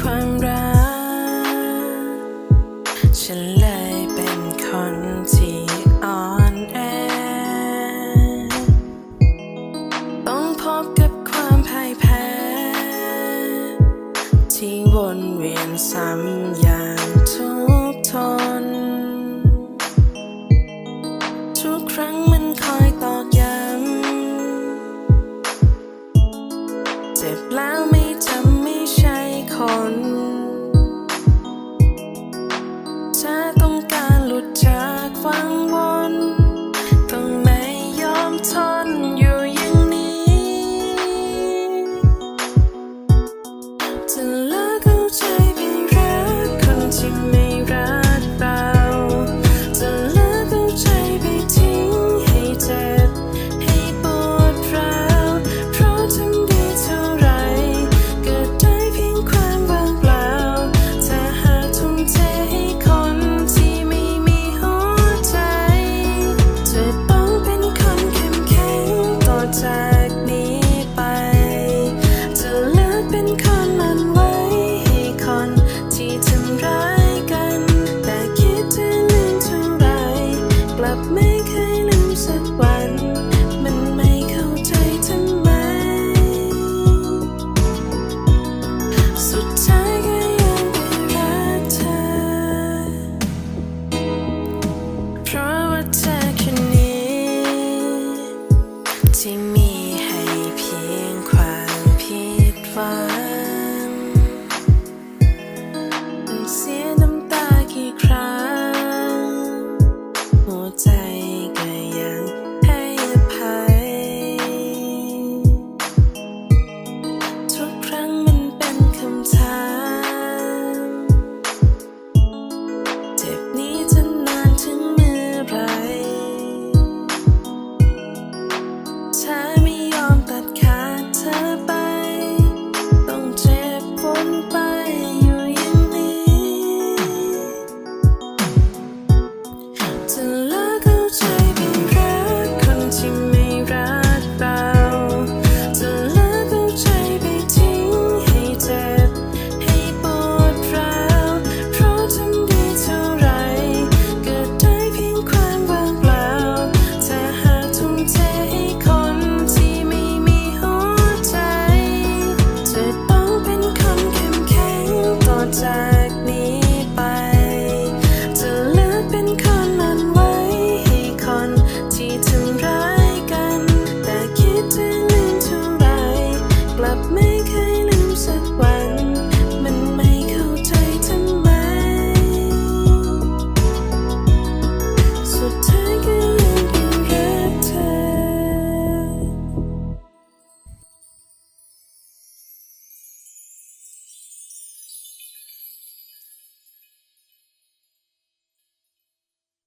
ความรัก ฉันเลยเป็นคนที่อ่อนแอ ต้องพบกับความพ่ายแพ้ ที่วนเวียนซ้ำอย่างทุกทน ทุกครั้งมันคอย เคยลืมสักวัน